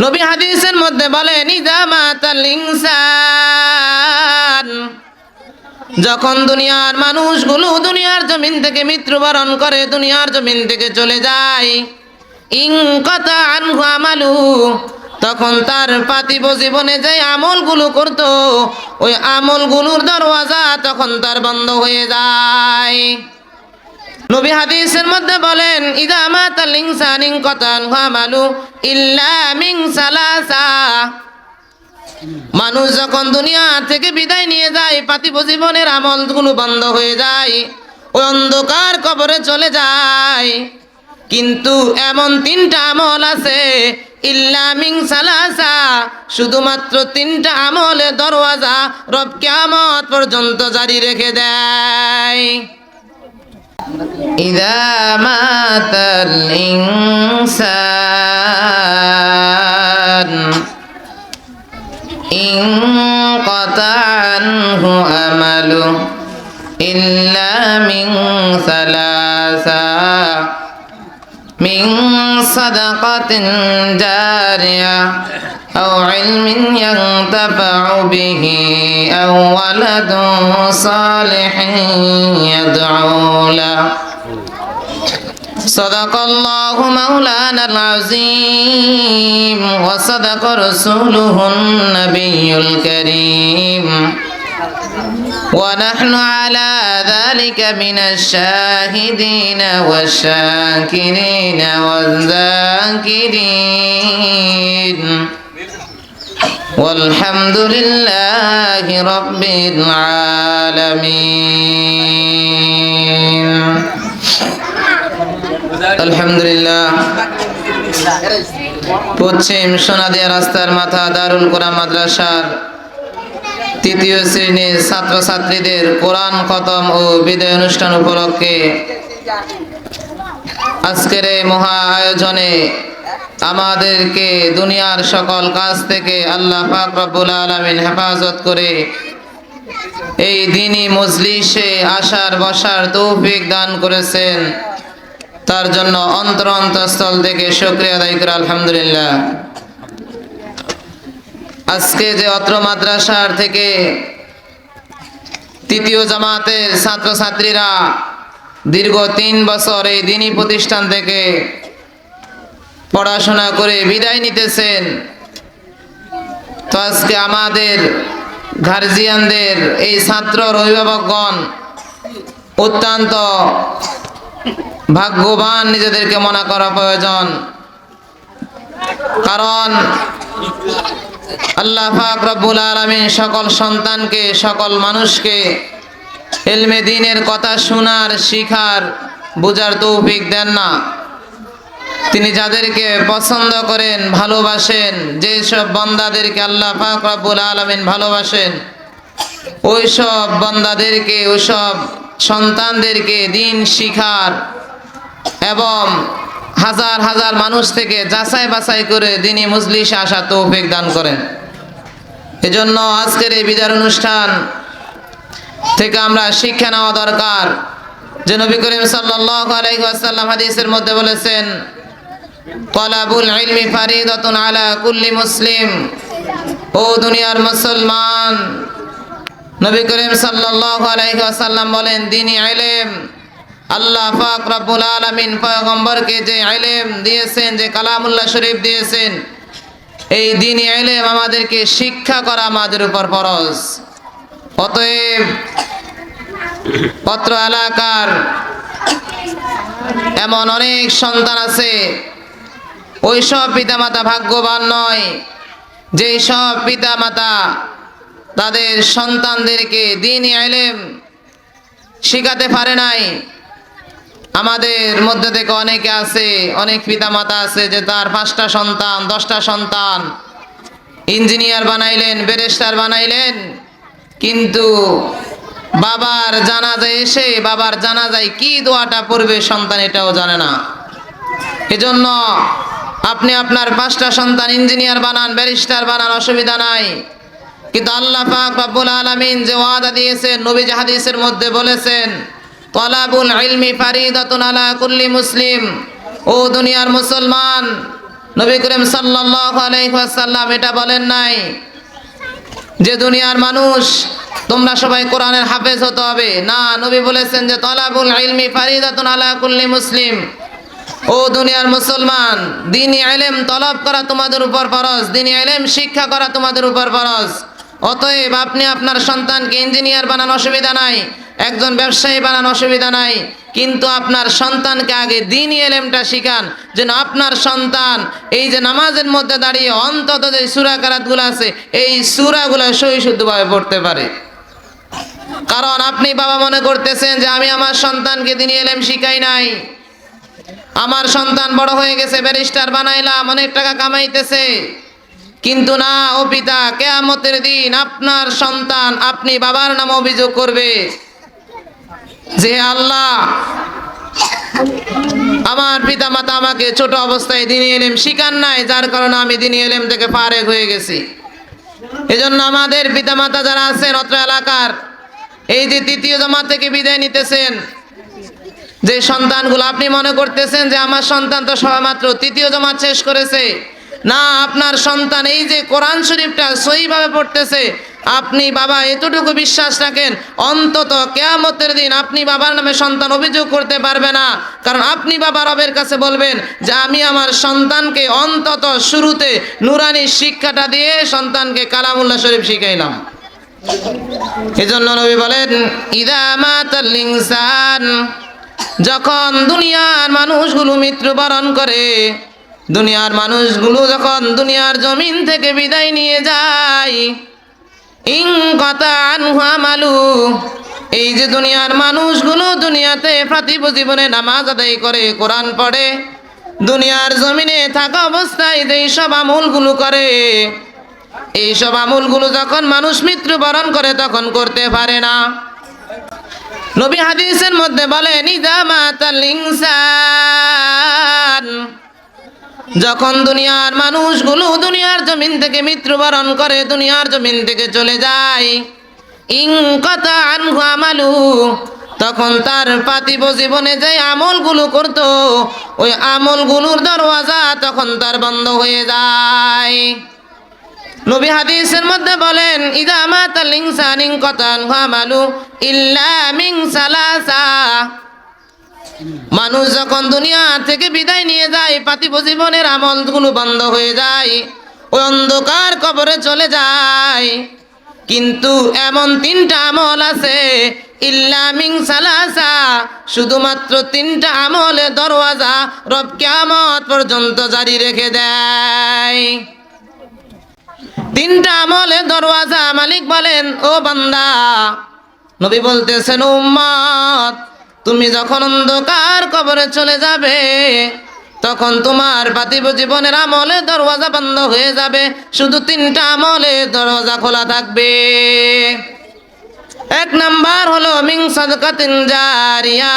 নবী হাদিসের মধ্যে ইনসান। যখন দুনিয়ার মানুষগুলো দুনিয়ার জমিন থেকে মৃত্যুবরণ করে, দুনিয়ার জমিন থেকে চলে যায় আমালু, তখন তার পাতিব জীবনে যে আমলগুলো করত, ওই আমলগুলোর দরওয়াজা তখন তার বন্ধ হয়ে যায়। নবী হাদিসের মধ্যে বলেন, ইদা মাতাল ইনসান ইনকাতা আনহু আমালু ইল্লা মিন সালাসা। মানুষ যখন দুনিয়া থেকে বিদায় নিয়ে যায়, পাতিব জীবনের আমলগুলো বন্ধ হয়ে যায়, ওই অন্ধকার কবরে চলে যায়। কিন্তু এমন তিনটা আমল আছে ইল্লামিং সালাসা। শুধুমাত্র তিনটা আমলে দরওয়াজা রব কিয়ামত পর্যন্ত জারি রেখে দেয়। إذا مات الإنسان انقطع عنه أمله إلا من ثلاثة من صدقة جارية. أو علم ينتفع به أو ولد صالح يدعو له. صدق الله مولانا العظيم وصدق رسوله النبي الكريم. ونحن على ذلك من الشاهدين والشاكرين والذاكرين. والحمد لله رب العالمين আলহামদুলিল্লাহ পশ্চিম সোনাদিয়া রাস্তার মাথা দারুল কোরআন মাদ্রাসার তৃতীয় শ্রেণীর ছাত্রছাত্রীদের কোরআন খতম ও বিদায় অনুষ্ঠান উপলক্ষে আজকের এই মহা আয়োজনে আমাদেরকে দুনিয়ার সকল কাজ থেকে আল্লাহ পাক রব্বুল আলামিন হেফাজত করে। এই দিনই মজলিসে আসার, বসার তৌফিক দান করেছেন। তার জন্য অন্তর অন্তঃস্থল থেকে শুক্রিয়া আদায় করে, আলহামদুলিল্লাহ। আজকে যে অত্র মাদ্রাসার থেকে তৃতীয় জামাতের ছাত্রছাত্রীরা দীর্ঘ তিন বছর এই দিনই প্রতিষ্ঠান থেকে পড়াশোনা করে বিদায় নিতেছেন। তো আজকে আমাদের গার্জিয়ানদের এই ছাত্র অভিভাবকগণ অত্যন্ত ভাগ্যবান নিজেদেরকে মনে করা প্রয়োজন। কারণ আল্লাহ রব্বুল আলামিন সকল সন্তানকে, সকল মানুষকে এলমে দিনের কথা শোনার, শিখার, বোঝার তৌফিক দেন না। তিনি যাদেরকে পছন্দ করেন, ভালোবাসেন, যেসব বন্দাদেরকে আল্লাহ পাক রব্বুল আলামিন ভালোবাসেন, ওইসব বন্দাদেরকে, ওইসব সন্তানদেরকে দিন শিখার এবং হাজার হাজার মানুষ থেকে যাচাই বাছাই করে দিনী মজলিস আসা তৌফিক দান করেন। এজন্য আজকের এই বিদার অনুষ্ঠান থেকে আমরা শিক্ষা নেওয়া দরকার। যে নবী করিম সাল্লাল্লাহু আলাইহি ওয়াসাল্লাম হাদিসের মধ্যে বলেছেন তলাবুল ইলমি ফারিদাতুন আলা কুল্লি মুসলিম। ও দুনিয়ার মুসলমান, নবী করিম সাল্লাল্লাহু আলাইহি ওয়াসাল্লাম বলেন, দিনী ইলম, আল্লাহ পাক রব্বুল আলামিন পয়গম্বরকে যে ইলম দিয়েছেন, যে কালামুল্লাহ শরীফ দিয়েছেন, এই দিনী ইলম আমাদেরকে শিক্ষা করা আমাদের উপর ফরজ। অতএব পত্র এলাকার এমন অনেক সন্তান আছে ওই সব পিতামাতা ভাগ্যবান নয়। যেই সব পিতামাতা তাদের সন্তানদেরকে দিন এলেম শিখাতে পারে নাই, আমাদের মধ্যে থেকে অনেকে আছে, অনেক পিতামাতা আছে যে তার পাঁচটা সন্তান, দশটা সন্তান ইঞ্জিনিয়ার বানাইলেন, ব্যারিস্টার বানাইলেন, কিন্তু বাবার জানাজায় এসে বাবার জানাজায় কি দোয়াটা পড়বে সন্তান এটাও জানে না। এজন্য আপনি আপনার পাঁচটা সন্তান ইঞ্জিনিয়ার বানান, ব্যারিস্টার বানান, অসুবিধা নাই। কিন্তু আল্লাহ পাক রব্বুল আলামিন যে ওয়াদা দিয়েছেন নবী হাদিসের মধ্যে বলেছেন, তলাবুল ইলমি ফারিদাতুন আলা কুল্লি মুসলিম। ও দুনিয়ার মুসলমান, নবী করিম সাল্লাল্লাহু আলাইহি ওয়াসাল্লাম এটা বলেন নাই। যে দুনিয়ার মানুষ, তোমরা সবাই কোরআনের হাফেজ হতে হবে। না, নবী বলেছেন যে, তলাবুল ইলমি ফারিদাতুন আলা কুল্লি মুসলিম। ও দুনিয়ার মুসলমান, দিনী ইলম তলব করা তোমাদের উপর ফরজ, দিনী ইলম শিক্ষা করা তোমাদের উপর ফরজ। অতএব আপনি আপনার সন্তানকে ইঞ্জিনিয়ার বানানো অসুবিধা নাই, একজন ব্যবসায়ী বানানো অসুবিধা নাই, কিন্তু আপনার সন্তানকে আগে দিনই এলেমটা শিখান, যেন আপনার সন্তান এই যে নামাজের মধ্যে দাঁড়িয়ে অন্তত যে সুরা সুরাকারাতগুলো আছে, এই সুরাগুলো সহি শুদ্ধভাবে পড়তে পারে। কারণ আপনি বাবা মনে করতেছেন যে আমি আমার সন্তানকে দিনই এলেম শিখাই নাই। আমার সন্তান বড় হয়ে গেছে, ব্যারিস্টার বানাইলাম, অনেক টাকা কামাইতেছে। কিন্তু না, ও পিতা, কেয়ামতের দিন আপনার সন্তান আপনি বাবার নাম অভিযোগ করবে। যে আল্লাহ, আমার পিতা মাতা আমাকে ছোট অবস্থায় দিনী এলেম শিকার নাই, যার কারণে আমি দিনে এলেম থেকে ফারেক হয়ে গেছি। এজন্য আমাদের পিতা মাতা যারা আছেন অত্র এলাকার, এই যে তৃতীয় জমা থেকে বিদায় নিতেছেন যে সন্তানগুলো আপনি মনে করতেছেন যে আমার সন্তান তো সবেমাত্র তৃতীয় জমা শেষ করেছে, না, আপনার সন্তান এই যে কোরআন শরীফটা সহিভাবে পড়তেছে, আপনি বাবা এতটুকু বিশ্বাস রাখেন, অন্তত কেয়ামতের দিন আপনি বাবার নামে সন্তান অভিযোগ করতে পারবে না। কারণ আপনি বাবা রবের কাছে বলবেন যে আমি আমার সন্তানকে অন্তত শুরুতে নুরানি শিক্ষাটা দিয়ে সন্তানকে কালামুল্লা শরীফ শিখাইলাম। এজন্য নবী বলেন, ইদা মাতাল ইনসান যখন দুনিয়ার মানুষগুলো মৃত্যুবরণ করে, দুনিয়ার মানুষগুলো যখন দুনিয়ার জমিন থেকে বিদায় নিয়ে যায় ইং কথা মালু এই যে দুনিয়ার মানুষগুলো দুনিয়াতে প্রাতিব জীবনে নামাজ আদায় করে, কোরআন পড়ে, দুনিয়ার জমিনে থাকা অবস্থায় যেই সব আমলগুলো করে, এই সব আমলগুলো যখন মানুষ মৃত্যুবরণ করে তখন করতে পারে না। নবী হাদিসের মধ্যে বলে যখন দুনিয়ার মানুষগুলো দুনিয়ার জমিন থেকে মৃত্যুবরণ করে, দুনিয়ার জমিন থেকে চলে যায় আমালু, তখন তার পাতিব জীবনে যে আমলগুলো করত, ওই আমলগুলোর দরওয়াজা তখন তার বন্ধ হয়ে যায়। নবী হাদিসের মধ্যে বলেন, ইদা ইনসান ইন কাতান আমালু ইল্লা মিন সালাসা। মানুষ যখন দুনিয়া থেকে বিদায় নিয়ে যায়, পাতিব জীবনের আমলগুলো বন্ধ হয়ে যায়, ওই অন্ধকার কবরে চলে যায়। কিন্তু এমন তিনটা আমল আছে, ইল্লা মিং সালাসা। শুধুমাত্র তিনটা আমলে দরওয়াজা রব কিয়ামত পর্যন্ত জারি রেখে দেয়। তিনটা আমলে দরওয়াজা মালিক বলেন, ও বান্দা, নবী বলতেছেন, উম্মত, তুমি যখন অন্ধকার কবরে চলে যাবে, তখন তোমার পাতিব জীবনের আমলে দরওয়াজা বন্ধ হয়ে যাবে। শুধু তিনটা আমলে দরওয়াজা খোলা থাকবে। এক নাম্বার হলো, মিং সাদকাতিন জারিয়া।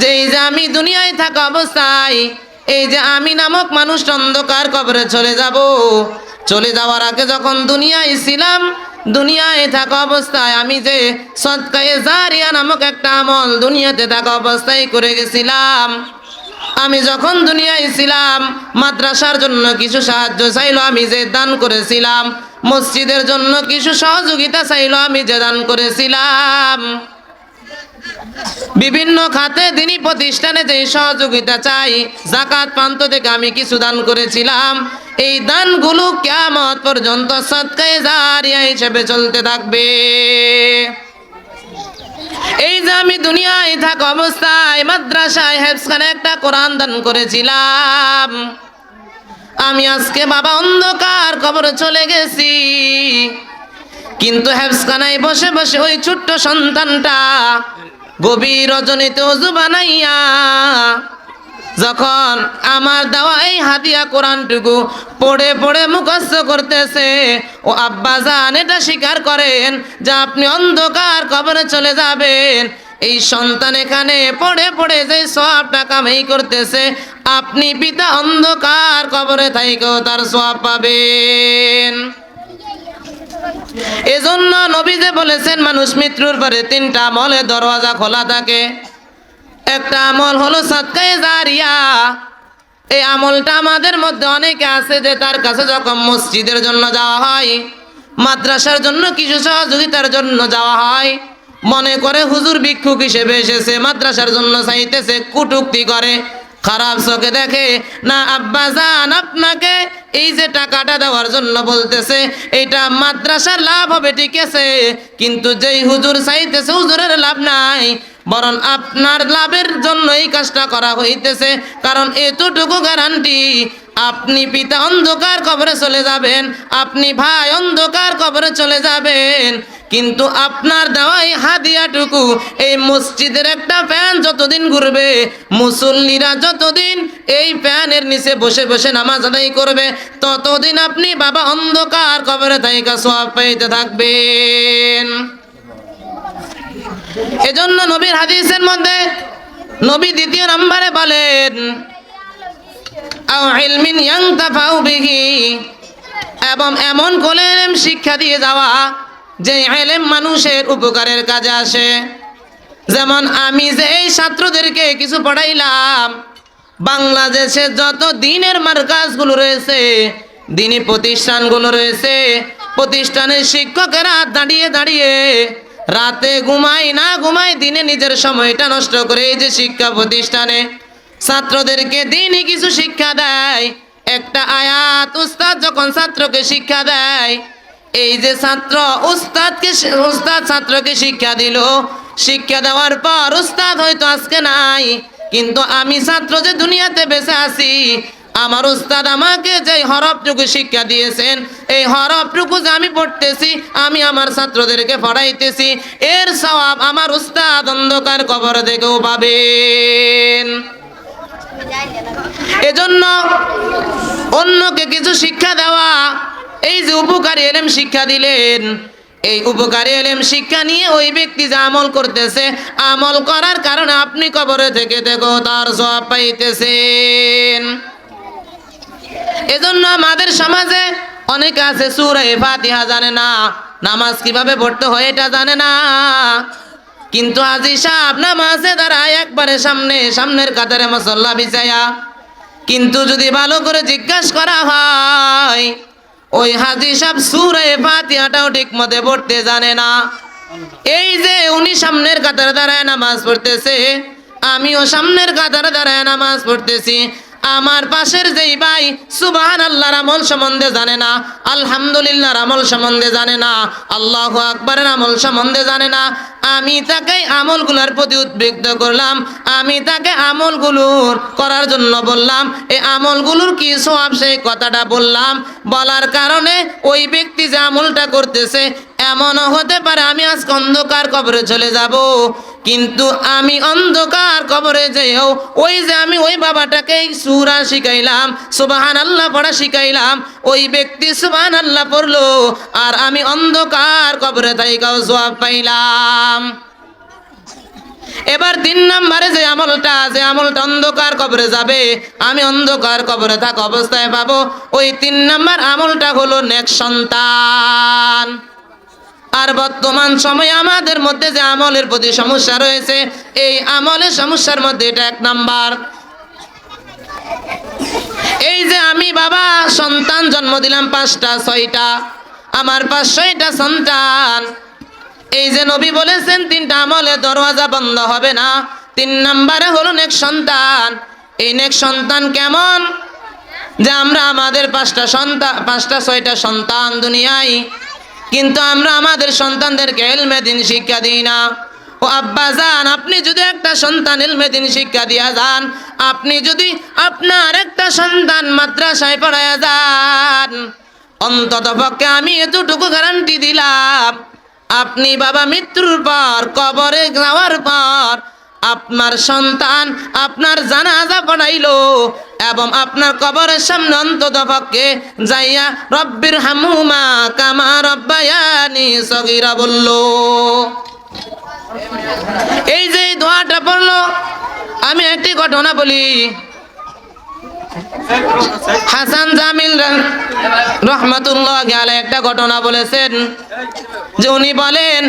যেই যে আমি দুনিয়ায় থাকা অবস্থায়, এই যে আমি নামক মানুষ অন্ধকার কবরে চলে যাব চলে যাওয়ার আগে যখন দুনিয়ায় ছিলাম, দুনিয়ায় থাকা অবস্থায় আমি যে সৎকায়ে জারিয়া নামক একটা আমল দুনিয়াতে থাকা অবস্থায় করে গেছিলাম। আমি যখন দুনিয়ায় ছিলাম, মাদ্রাসার জন্য কিছু সাহায্য চাইলো আমি যে দান করেছিলাম, মসজিদের জন্য কিছু সহযোগিতা চাইলো আমি যে দান করেছিলাম। বিভিন্ন খাতে দিনী প্রতিষ্ঠানে যে সহযোগিতা চাই, জাকাত প্রান্ত থেকে আমি কিছু দান করেছিলাম। এই দানগুলো কেমত পর্যন্ত সৎকায় জারিয়া হিসেবে চলতে থাকবে। এই যে আমি দুনিয়ায় থাকা অবস্থায় মাদ্রাসায় হেফসখানে একটা কোরআন দান করেছিলাম। আমি আজকে বাবা অন্ধকার কবরে চলে গেছি। কিন্তু হেফসখানায় বসে বসে ওই ছোট্ট সন্তানটা গভীর রজনীতে অজু বানাইয়া যখন আমার দেওয়া এই হাতিয়া কোরআনটুকু পড়ে পড়ে মুখস্থ করতেছে, ও আব্বা জান এটা স্বীকার করেন যে আপনি অন্ধকার কবরে চলে যাবেন। এই সন্তান এখানে পড়ে পড়ে যে সবটা কামাই করতেছে, আপনি পিতা অন্ধকার কবরে থাইকেও তার সব পাবেন। এজন্য নবী যে বলেছেন, মানুষ মৃত্যুর পরে তিনটা আমলে দরওয়াজা খোলা থাকে। একটা আমল হলো সৎকায়ে জারিয়া। এই আমলটা আমাদের মধ্যে অনেকে আছে যে তার কাছে যখন মসজিদের জন্য যাওয়া হয়, মাদ্রাসার জন্য কিছু সহযোগিতার জন্য যাওয়া হয়, মনে করে হুজুর ভিক্ষুক হিসেবে এসেছে, মাদ্রাসার জন্য চাইতেছে, কুটুক্তি করে, খারাপ চোখে দেখে, না, আব্বা জান, আপনাকে এই যে টাকাটা দেওয়ার জন্য বলতেছে, এটা মাদ্রাসার লাভ হবে, ঠিক আছে, কিন্তু যেই হুজুর চাইতেছে, হুজুরের লাভ নাই বরং আপনার লাভের জন্য এই কাজটা করা হইতেছে। কারণ এতটুকু গ্যারান্টি আপনি পিতা অন্ধকার কবরে চলে যাবেন, আপনি ভাই অন্ধকার কবরে চলে যাবেন। কিন্তু আপনার দেওয়াই হাদিয়াটুকু, এই মসজিদের একটা ফ্যান যতদিন ঘুরবে, মুসল্লিরা যতদিন এই ফ্যানের নিচে বসে বসে নামাজ আদায় করবে, ততদিন আপনি বাবা অন্ধকার কবরে তাইকা সব পাইতে থাকবেন। এজন্য নবীর হাদিসের মধ্যে নবী দ্বিতীয় নম্বরে বলেন এবং এমন কোলে শিক্ষা দিয়ে যাওয়া যে এলেম মানুষের উপকারের কাজে আসে। যেমন আমি যে এই ছাত্রদেরকে কিছু পড়াইলাম, বাংলাদেশে যত দিনের মার্কাজগুলো রয়েছে, দিনী প্রতিষ্ঠানগুলো রয়েছে, প্রতিষ্ঠানের শিক্ষকেরা দাঁড়িয়ে দাঁড়িয়ে রাতে ঘুমাই না ঘুমাই দিনে নিজের সময়টা নষ্ট করে এই যে শিক্ষা প্রতিষ্ঠানে ছাত্রদেরকে দিনই কিছু শিক্ষা দেয়। একটা আয়াত উস্তাদ যখন ছাত্রকে শিক্ষা দেয়, এই যে ছাত্র উস্তাদকে উস্তাদ ছাত্রকে শিক্ষা দিল। শিক্ষা দেওয়ার পর উস্তাদ হয়তো আজকে নাই, কিন্তু আমি ছাত্র যে দুনিয়াতে বেঁচে আছি আমার উস্তাদ আমাকে যে হরফটুকু শিক্ষা দিয়েছেন, এই হরফটুকু যে আমি পড়তেছি, আমি আমার ছাত্রদেরকে পড়াইতেছি, এর সওয়াব আমার উস্তাদ অন্ধকার কবর থেকেও পাবেন। এজন্য অন্যকে কিছু শিক্ষা দেওয়া, এই যে উপকারী এলেম শিক্ষা দিলেন, এই উপকারী এলেম শিক্ষা নিয়ে ওই ব্যক্তি যে আমল করতেছে, আমল করার কারণে আপনি কবরে থেকে দেখো তার সব পাইতেছেন। এজন্য আমাদের সমাজে অনেকে আছে, সুরে ফাতিহা জানে না। নামাজ কীভাবে পড়তে হয় এটা জানে না। কিন্তু আজি সাহেব নামাজে দাঁড়ায় একবারে সামনে, সামনের কাতারে মসল্লা বিছায়া। কিন্তু যদি ভালো করে জিজ্ঞাসা করা হয়, ওই হাজি সাহেব সুরে ফাতিহাটাও ঠিক মতে পড়তে জানে না। এই যে উনি সামনের কাতারে দাঁড়ায় নামাজ পড়তেছে, আমিও সামনের কাতারে দাঁড়ায় নামাজ পড়তেছি। আমার পাশের যেই ভাই সুবাহান আল্লাহর আমল সম্বন্ধে জানে না, আলহামদুলিল্লাহর আমল সম্বন্ধে জানে না, আল্লাহ আকবরের আমল সম্বন্ধে জানে না আমি তাকে আমলগুলোর প্রতি উদ্বিগ্ন করলাম। আমি তাকে আমলগুলোর করার জন্য বললাম এই আমলগুলোর কি সব সেই কথাটা বললাম। বলার কারণে ওই ব্যক্তি যে আমলটা করতেছে, এমনও হতে পারে আমি আজ অন্ধকার কবরে চলে যাব। কিন্তু আমি অন্ধকার কবরে যেও ওই যে আমি ওই বাবাটাকে সুরা শিখাইলাম সুবাহান আল্লাহ পড়া শিখাইলাম, ওই ব্যক্তি সুবাহান আল্লাহ পড়ল, আর আমি অন্ধকার কবরে তাইকাও জবাব পাইলাম। এবার তিন নম্বরে যে আমলটা যে আমলটা অন্ধকার কবরে যাবে, আমি অন্ধকার কবরে থাকা অবস্থায় পাবো। ওই তিন নম্বর আমলটা হলো নেক সন্তান। আর বর্তমান সময়ে আমাদের মধ্যে যে আমলের প্রতি সমস্যা রয়েছে, এই আমলের সমস্যার মধ্যে এটা এক নাম্বার। এই যে আমি বাবা, সন্তান জন্ম দিলাম পাঁচটা, ছয়টা। আমার পাঁচ, ছয়টা সন্তান। এই যে নবী বলেছেন, তিনটা আমলে দরওয়াজা বন্ধ হবে না। তিন নাম্বারে হলো নেক সন্তান। এই নেক সন্তান কেমন? যে আমরা আমাদের পাঁচটা সন্তান পাঁচটা, ছয়টা সন্তান দুনিয়ায়, কিন্তু আমরা আমাদের সন্তানদেরকে এলমে দিন শিক্ষা দিই না। ও আব্বা যান আপনি যদি একটা সন্তান এলমে দিন শিক্ষা দিয়া যান, আপনি যদি আপনার একটা সন্তান মাদ্রাসায় পড়ায়া যান অন্তত পক্ষে আমি এতটুকু গ্যারান্টি দিলাম। আপনি বাবা মৃত্যুর পর, কবরে যাওয়ার পর, আপনার সন্তান আপনার জানাজা পড়াইলো এবং আপনার কবরের সামনে অন্তত পক্ষে যাইয়া রব্বির হামুমা কামা রব্বায়ানি সগিরা বলল। এই যে দোয়াটা পড়ল, আমি একটি ঘটনা বলি। হাসান জামিল রহমতুল্লাহ আলাই একটা ঘটনা বলেছেন যে উনি বলেন,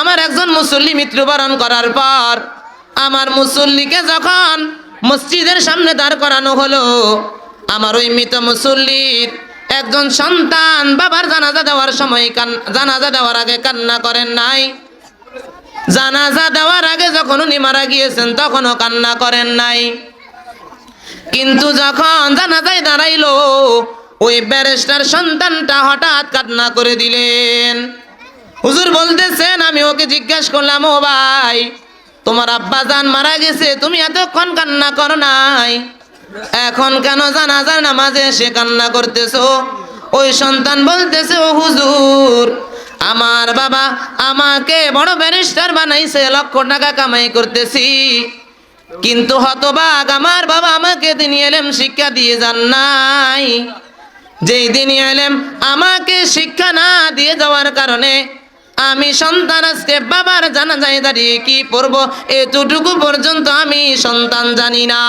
আমার একজন মুসল্লি মৃত্যুবরণ করার পর আমার মুসল্লিকে যখন মসজিদের সামনে দাঁড় করানো হলো, আমার ওই মৃত মুসল্লির একজন সন্তান বাবার জানাজা দেওয়ার সময় জানাজা দেওয়ার আগে কান্না করেন নাই। জানাজা দেওয়ার আগে যখন উনি মারা গিয়েছেন, তখনও কান্না করেন নাই। কিন্তু যখন জানাজায় দাঁড়াইলো, ওই ব্যারিস্টার সন্তানটা হঠাৎ কান্না করে দিলেন। হুজুর বলতেছেন, আমি ওকে জিজ্ঞাসা করলাম, ও ভাই, তোমার আব্বা জান মারা গেছে, তুমি এতক্ষণ কান্না করো নাই। এখন কেন জানাজার নামাজে এসে কান্না করতেছো? ওই সন্তান বলতেছে, ও হুজুর, আমার বাবা আমাকে বড় ব্যারিস্টার বানাইছে, লক্ষ টাকা কামাই করতেছি। কিন্তু হতবাগ আমার বাবা আমাকে তিনি এলেম শিক্ষা দিয়ে যান নাই। যেই দিন এলেম আমাকে শিক্ষা না দিয়ে যাওয়ার কারণে আমি সন্তান আজকে বাবার জানা যায় দাঁড়িয়ে কি পড়ব, এতটুকু পর্যন্ত আমি সন্তান জানি না।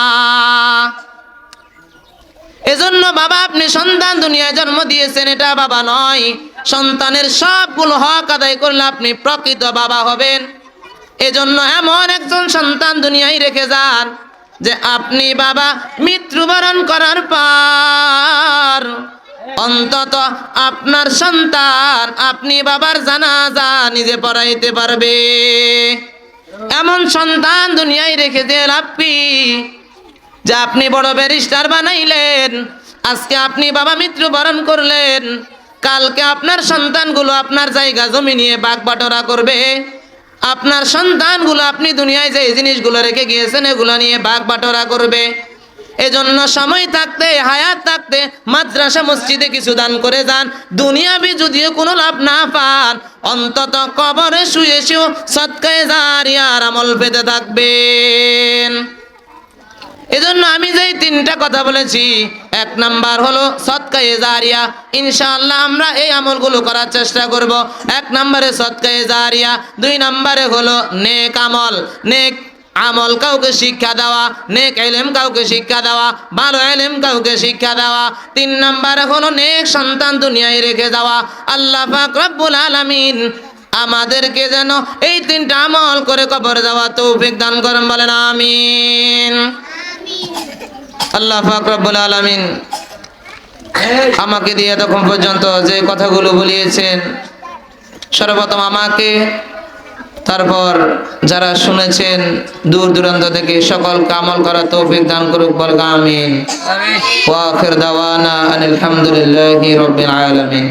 এজন্য বাবা, আপনি সন্তান দুনিয়ায় জন্ম দিয়েছেন, এটা বাবা নয়। সন্তানের সবগুলো হক আদায় করলে আপনি প্রকৃত বাবা হবেন। এজন্য এমন একজন সন্তান দুনিয়ায় রেখে যান যে আপনি বাবা মৃত্যুবরণ করার পর অন্তত আপনার সন্তান, আপনি বাবার জানাজা নিজে পড়াইতে পারবে। এমন সন্তান দুনিয়ায় রেখে দিয়ে আপনি যে আপনি বড় ব্যারিস্টার বানাইলেন, আজকে আপনি বাবা মৃত্যুবরণ করলেন, কালকে আপনার সন্তানগুলো আপনার জায়গা জমি নিয়ে বাগ বাটোরা করবে। আপনার সন্তানগুলো আপনি দুনিয়ায় যে জিনিসগুলো রেখে গিয়েছেন, এগুলো নিয়ে বাগ বাটোরা করবে। এজন্য সময় থাকতে, হায়াত থাকতে, মাদ্রাসা, মসজিদে কিছু দান করে যান। দুনিয়াবি যদিও কোনো লাভ না পান, অন্তত কবরে শুয়ে শুয়ে সৎকায় জারিয়ার আমল পেতে থাকবেন। এজন্য আমি যেই তিনটা কথা বলেছি, এক নাম্বার হলো সৎকায়ে জারিয়া। ইনশাআল্লাহ আমরা এই আমলগুলো করার চেষ্টা করব। এক নম্বরে সৎকায়ে জারিয়া, দুই নম্বরে হলো নেক আমল। নেক আমল কাউকে শিক্ষা দেওয়া, নেক এলেম কাউকে শিক্ষা দেওয়া, ভালো এলেম কাউকে শিক্ষা দেওয়া। তিন নম্বরে হলো নেক সন্তান দুনিয়ায় রেখে যাওয়া। আল্লাহ পাক রব্বুল আলামিন আমাদেরকে যেন এই তিনটা আমল করে কবর যাওয়া তৌফিক দান করেন বলেন, আমিন। আল্লাহ ফাকরাবুল রব্বুল আলামিন আমাকে দিয়ে এতক্ষণ পর্যন্ত যে কথাগুলো বলিয়েছেন সর্বপ্রথম আমাকে তারপর যারা শুনেছেন দূর দূরান্ত থেকে সকল কামল করা তৌফিক দান করুক বল আমিন। ওয়া আখির দাওয়ানা আনিল হামদুলিল্লাহি রাব্বিল আলামিন।